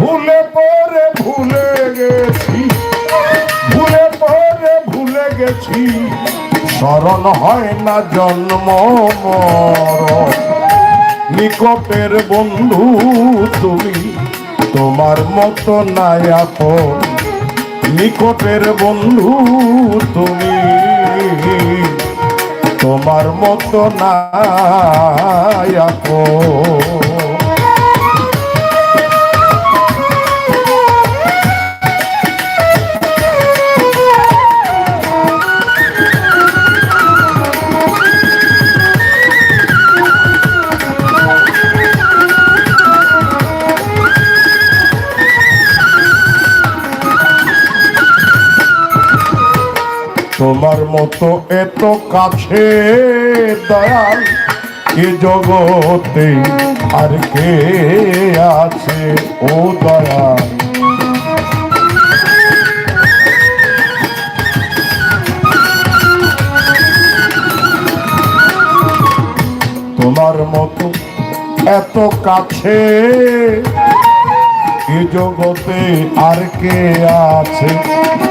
ভুলে পরে ভুলে গেছি। ভুলে পরে ভুলে গেছি। স্মরণ হয় না জন্ম নিকটের বন্ধু তুমি, তোমার মতো আপন। নিকটের বন্ধু তুমি, তোমার মতো আপন। তোমার মতো এত কাছে দয়াল এ জগতে আর কে আছে? ও দয়াল। তোমার মতো এত কাছে এ জগতে আর কে আছে?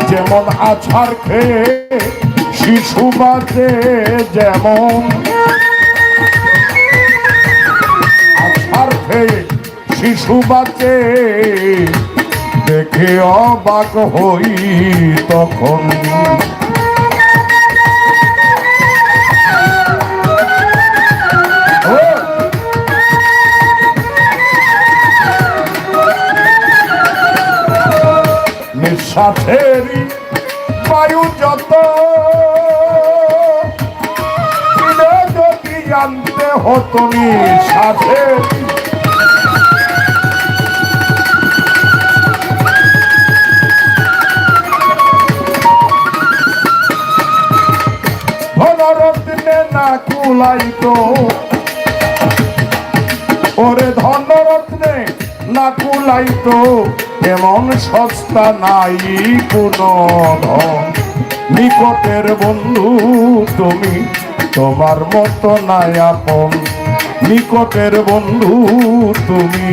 যেমন আছার খেয়ে শিশু বাজে যেমন। আছার খেয়ে শিশু বাজে দেখে অবাক হই তখন। নিঃশ্বাসেরই বায়ু যত। যদি জানতে হতো নিঃশ্বাসের না কুলাইতো। ওরে না কুলাই তো এমন সস্তা নাই কোনো ধন। নিকটের বন্ধু তুমি, তোমার মতো নাই আপন। নিকটের বন্ধু তুমি,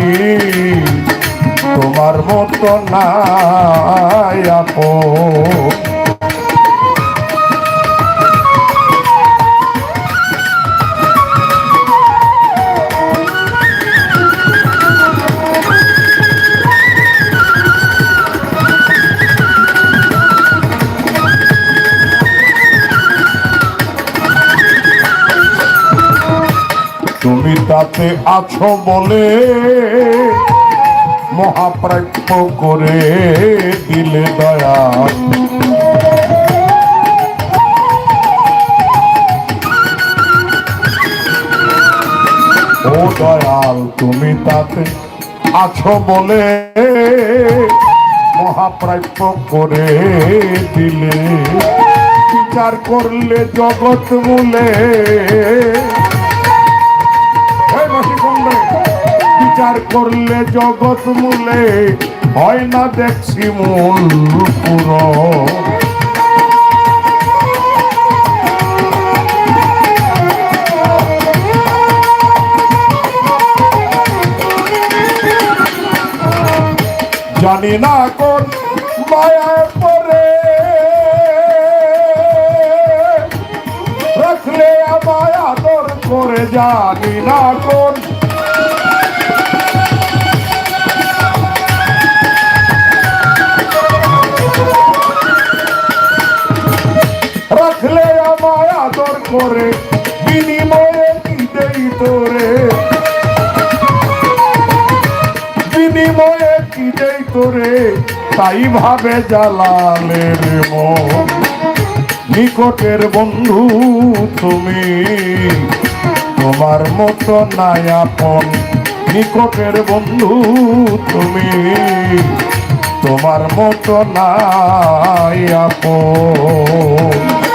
তোমার মতো নাই আপন। তুমি তাতে আছো বলে মহাপ্রাপ্য করে দিলে দয়া। ও দয়াল, তুমি তাতে আছো বলে মহাপ্রাপ্য করে দিলে। বিচার করলে জগৎ মূলে বিচার করলে জগৎ মূলে হয় না দেখছি মূল পুরো। জানি না কোন মায়ায় পরে রাখলে আমায় আদর করে, জানি না কোন করে, বিনিময়ে দেই তোরে। বিনিময়ে কি দেই তোরে, তাই ভাবে জ্বালালের নিকটের বন্ধু তুমি, তোমার মতো নাই আপন। নিকটের বন্ধু তুমি, তোমার মতো নাই আপন।